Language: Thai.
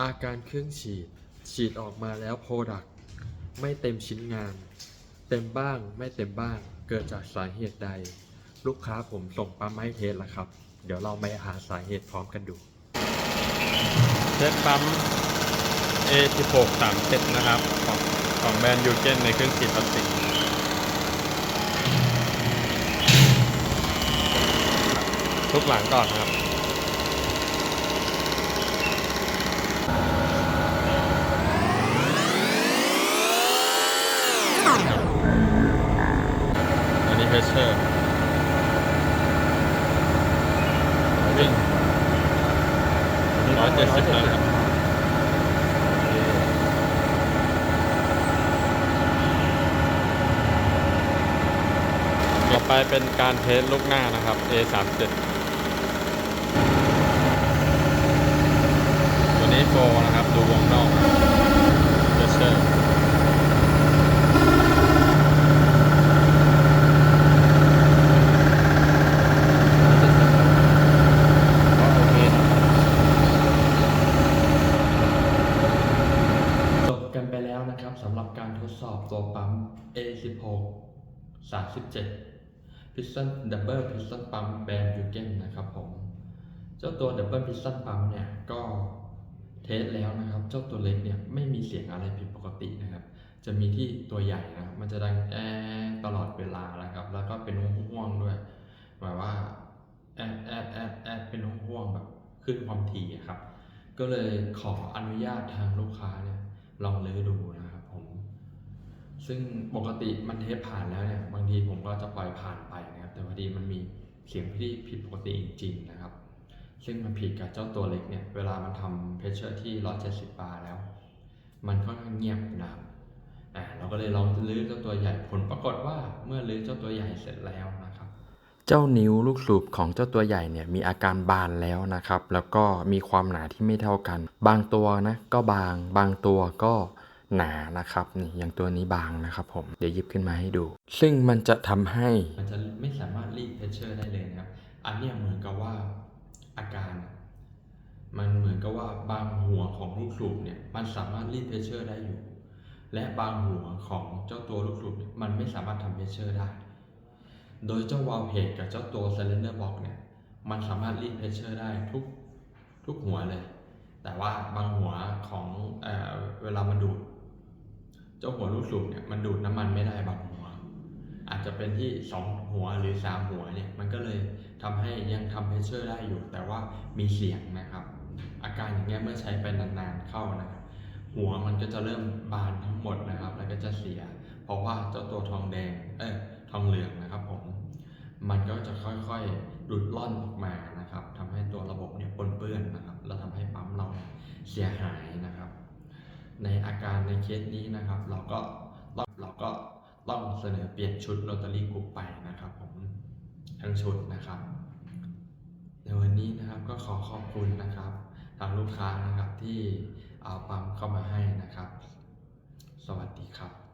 อาการเครื่องฉีด ฉีดออกมาแล้วโปรดักไม่เต็มชิ้นงาน เต็มบ้างไม่เต็มบ้าง เกิดจากสาเหตุใด ลูกค้าผมส่งปั๊มมาให้เทสแล้วครับ เดี๋ยวเราไปหาสาเหตุพร้อมกันดูเช็ดปั๊ม A1637 นะครับ ของของแบรนด์ยูเกนในเครื่องฉีดพลาสติกทุกหลังก่อนครับ อันนี้เพชเชอร์วิ่งร้อยเจ็ดสิบนะครับต่อไปเป็นการเทสลูกหน้านะครับ A37 ตัวนี้โฟนะครับ ดูวงนอกเพชเชอร์โอเคนะครับ จบกันไปแล้วนะครับสำหรับการทดส อบตัวปั๊ม A16 37 Piston Double Piston Pump แบรนด์ Yugen นะครับผม เจ้าตัว Double Piston Pump เนี่ยก็เทสแล้วนะครับ เจ้าตัวเล็กเนี่ยไม่มีเสียงอะไรผิดปกตินะครับ จะมีที่ตัวใหญ่นะมันจะดังแอดตลอดเวลานะครับ แล้วก็เป็นห่วงด้วย หมายว่าแอดแอดแอดแอดเป็นห่วงแบบขึ้นความถี่ครับ ก็เลยขออนุญาตทางลูกค้าเนี่ยลองเลื้อดูนะครับ ซึ่งปกติมันเทปผ่านแล้วเนี่ยบางทีผมก็จะปล่อยผ่านไปนะครับ แต่พอดีมันมีเสียงที่ผิดปกติจริงๆนะครับ ซึ่งมันผิดกับเจ้าตัวเล็กเนี่ยเวลามันทำเพชเชอร์ที่170บาร์แล้ว มันค่อนข้างเงียบนะครับอ่าเราก็เลยลองลื้อเจ้าตัวใหญ่ผลปรากฏว่าเมื่อลื้อเจ้าตัวใหญ่เสร็จแล้วนะครับ เจ้านิ้วลูกสูบของเจ้าตัวใหญ่เนี่ยมีอาการบานแล้วนะครับ แล้วก็มีความหนาที่ไม่เท่ากัน บางตัวนะก็บาง บางตัวก็ หนานะครับนี่อย่างตัวนี้บางนะครับผมเดี๋ยวหยิบขึ้นมาให้ดู ซึ่งมันจะทำให้มันจะไม่สามารถรีดเพชเชอร์ได้เลยนะครับอันนี้เหมือนกับว่าอาการ มันเหมือนกับว่าบางหัวของลูกสูบเนี่ยมันสามารถรีดเพชเชอร์ได้อยู่ และบางหัวของเจ้าตัวลูกสูบมันไม่สามารถทำเพชเชอร์ได้ โดยเจ้าวาลเพจกับเจ้าตัว Cylinder Box เนี่ยมันสามารถรีดเพชเชอร์ได้ทุกทุกหัวเลย แต่ว่าบางหัวของเออเวลามันดูด เจ้าหัวลูกสูบเนี่ยมันดูดน้ำมันไม่ได้บางหัว อาจจะเป็นที่ 2 หัวหรือ 3 หัวเนี่ยมันก็เลยทำให้ยังทำเพชเชอร์ได้อยู่ แต่ว่ามีเสียงนะครับ อาการอย่างเงี้ยเมื่อใช้ไปนานๆเข้านะหัวมันก็จะเริ่มบานทั้งหมดนะครับ แล้วก็จะเสีย เพราะว่าเจ้าตัวทองแดงเอ้ยทองเหลืองนะครับผมมันก็จะค่อยๆดูดล่อนออกมานะครับทำให้ตัวระบบเนี่ยปนเปื้อนนะครับ แล้วทำให้ปั๊มเราเสียหายนะครับ ในอาการในเคสนี้นะครับ เราก็เราก็ต้องเสนอเปลี่ยนชุดโรตารี่กรุ๊ปไปนะครับผมทั้งชุดนะครับ ในวันนี้นะครับก็ขอขอบคุณนะครับ ทางลูกค้านะครับที่เอาปั๊มเข้ามาให้นะครับ สวัสดีครับ